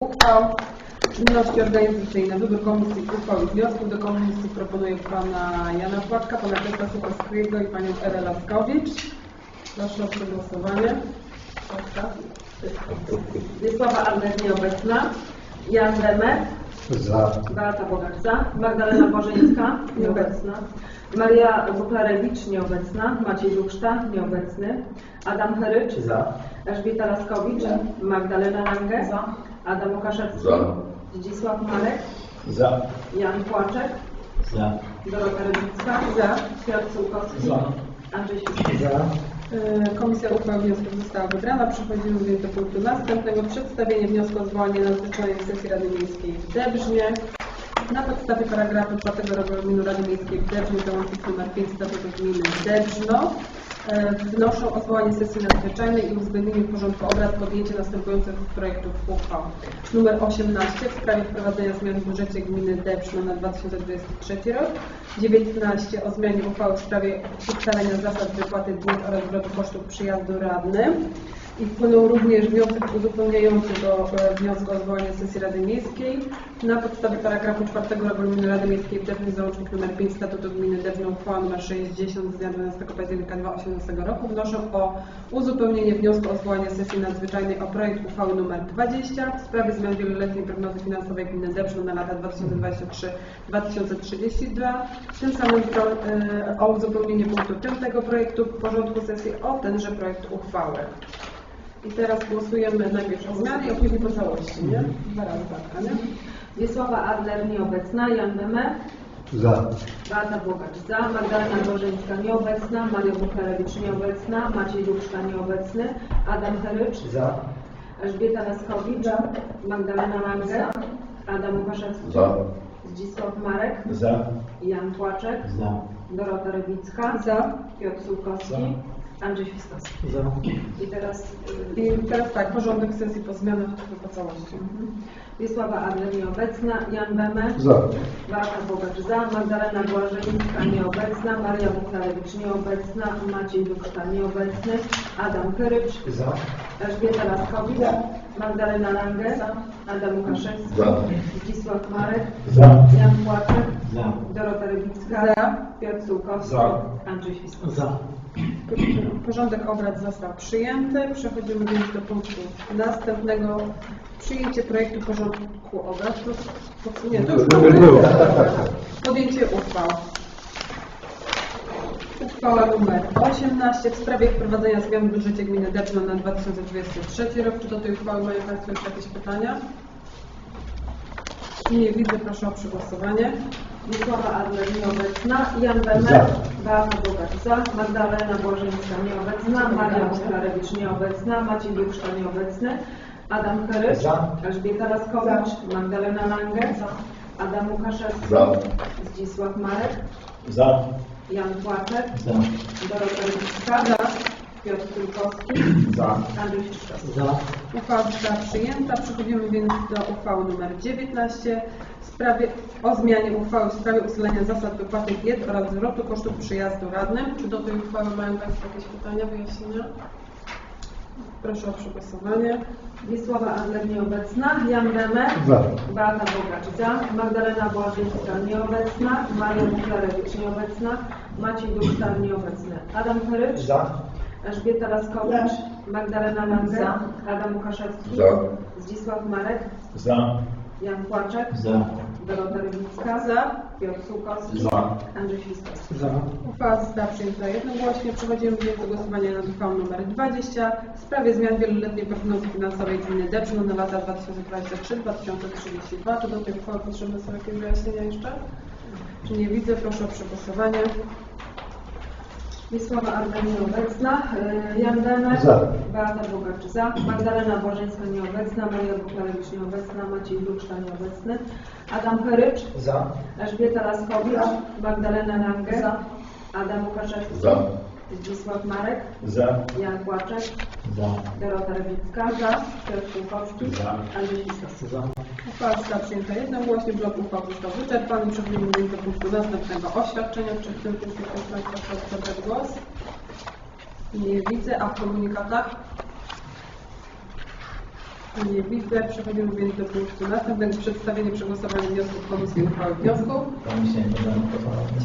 uchwał. Czynności organizacyjne, wybór komisji uchwał i wniosków. Do komisji proponuję pana Jana Płaczka, pana Piotra Suchowskiego i panią Ewę Laskowicz. Proszę o przegłosowanie. Wiesława Arnet nieobecna. Jan Demer. Za. Beata Bogacz za. Magdalena Bożeńska nieobecna. Maria Buklarewicz nieobecna. Maciej Dukszta nieobecny. Adam Herycz. Za. Elżbieta Laskowicz. Magdalena Lange. Za. Adam Łukaszewski. Za. Zdzisław Marek. Za. Jan Płaczek. Za. Dorota Rybicka. Za. Piotr Sułkowski. Za. Andrzej Świstowski. Za. Y, Komisja uchwał wniosków została wybrana. Przechodzimy więc do punktu następnego. Przedstawienie wniosku o zwołanie nadzwyczajnej sesji Rady Miejskiej w Debrznie. Na podstawie paragrafu 4 regulaminu Rady Miejskiej w Debrznie załącznik nr 5 statutu gminy Debrzno e, wnoszą o zwołanie sesji nadzwyczajnej i uwzględnienie porządku obrad podjęcie następujących projektów uchwał. Numer 18 w sprawie wprowadzenia zmian w budżecie gminy Debrzno na 2023 rok. 19 o zmianie uchwały w sprawie ustalenia zasad wypłaty dni oraz zwrotu kosztów przyjazdu radnym. I wpłynął również wniosek uzupełniający do e, wniosku o zwołanie sesji Rady Miejskiej. Na podstawie paragrafu 4 regulaminu Rady Miejskiej w Debnie załącznik nr 5 statutu gminy Debno uchwała nr 60 z dnia 12 października 2018 roku wnoszę o uzupełnienie wniosku o zwołanie sesji nadzwyczajnej o projekt uchwały nr 20 w sprawie zmian wieloletniej prognozy finansowej gminy Debrzno na lata 2023-2032. Tym samym e, o uzupełnienie punktu 5 projektu porządku sesji o tenże projekt uchwały. I teraz głosujemy najpierw o zmianie, a później po całości, nie? Dwa razy tak, nie? Wiesława Adler nieobecna. Jan Demer. Za. Beata Bogacz za, Magdalena Bożeńska nieobecna, Maria Buklarewicz nieobecna, Maciej Dukszta nieobecny, Adam Herycz, Za. Elżbieta Laskowicz, Magdalena Lange, Adam Łukaszewski, Za. Zdzisław Marek, Za. Jan Płaczek, Za. Dorota Rybicka, Za. Piotr Sulkowski, Andrzej Świstowski. Za. I teraz y, I teraz tak, porządek sesji po zmianach po całości. Wiesława Adler nieobecna, Jan Bemer, Za. Beata Bogacz za, Magdalena Błażeńska nieobecna, Maria Buklarewicz nieobecna, Maciej Dukszta nieobecny, Adam Kyrycz, Za. Elżbieta Laskowicz, Magdalena Lange, Adam Łukaszewski, Za. Zdzisław Marek, Za. Jan Płaczek, Za. Piotr Sułkowski, Za. Andrzej Świstowski. Za. Porządek obrad został przyjęty. Przechodzimy więc do punktu następnego. Przyjęcie projektu porządku obrad. To, to, nie, to już mamy. Podjęcie uchwał. Uchwała numer 18 w sprawie wprowadzenia zmian w budżecie gminy Debno na 2023 rok. Czy do tej uchwały mają Państwo jeszcze jakieś pytania? Nie widzę, proszę o przegłosowanie. Wiesława Adler nieobecna, Jan Bemer, Za. Beata Bogacz za, Magdalena Błażeńska nieobecna, Maria Buklarewicz nieobecna, Maciej Dukszta nieobecny, Adam Herycz, Za. Elżbieta Laskowicz, Magdalena Lange, Adam Łukaszewski, Za. Zdzisław Marek, Za. Jan Płaczek, Za. Dorota Rybicka, Piotr Kulkowski, Za. Andrzej. Za. Uchwała została przyjęta. Przechodzimy więc do uchwały nr 19 w sprawie o zmianie uchwały w sprawie ustalenia zasad wypłaty diet oraz zwrotu kosztów przyjazdu radnym. Czy do tej uchwały mają Państwo jakieś pytania, wyjaśnienia? Proszę o przegłosowanie. Wiesława Adler nieobecna, Jan Demer, Za. Beata Bogacz za, Magdalena Błażyńska nieobecna, Maria Buklarewicz nieobecna, Maciej Dusztar nieobecny, Adam Herycz, Za. Elżbieta Laskowicz, Magdalena Lange, Adam Łukaszewski, Za. Zdzisław Marek, Za. Jan Płaczek, Za. Dorota Rybicka, za, Piotr Sułkowski, Za. Andrzej Świstowski. Za. Uchwała została przyjęta jednogłośnie. Przechodzimy więc do głosowania nad uchwałą nr 20 w sprawie zmian wieloletniej prognozy finansowej gminy Debrzno na lata 2023-2032. Czy do tej uchwały potrzebne są jakieś wyjaśnienia jeszcze? Czy nie widzę? Proszę o przegłosowanie. Wiesława Arda nieobecna, y, Jan Demer, Za. Beata Bogacz za, Magdalena Bożeńska nieobecna, Maria Buklarewicz nieobecna, Maciej Dukszta nieobecny, Adam Herycz, Za. Elżbieta Laskowicz, Magdalena Lange, Adam Łukaszewski, Za. Zdzisław Marek, Za. Jan Płaczek, Za. Dorota Rybicka, za, Piotr Kulkowski, Za. Andrzej Świstowski. Za. Uchwała została przyjęta jednogłośnie. Blok uchwał został wyczerpany. Przechodzimy do punktu następnego oświadczenia. Czy w tym punkcie ktoś z Państwa chce zabrać głos? Nie widzę. A w komunikatach? Nie widzę. Przechodzimy więc do punktu następnego. Przedstawienie przegłosowania wniosków komisji uchwały wniosków. Komisja nie.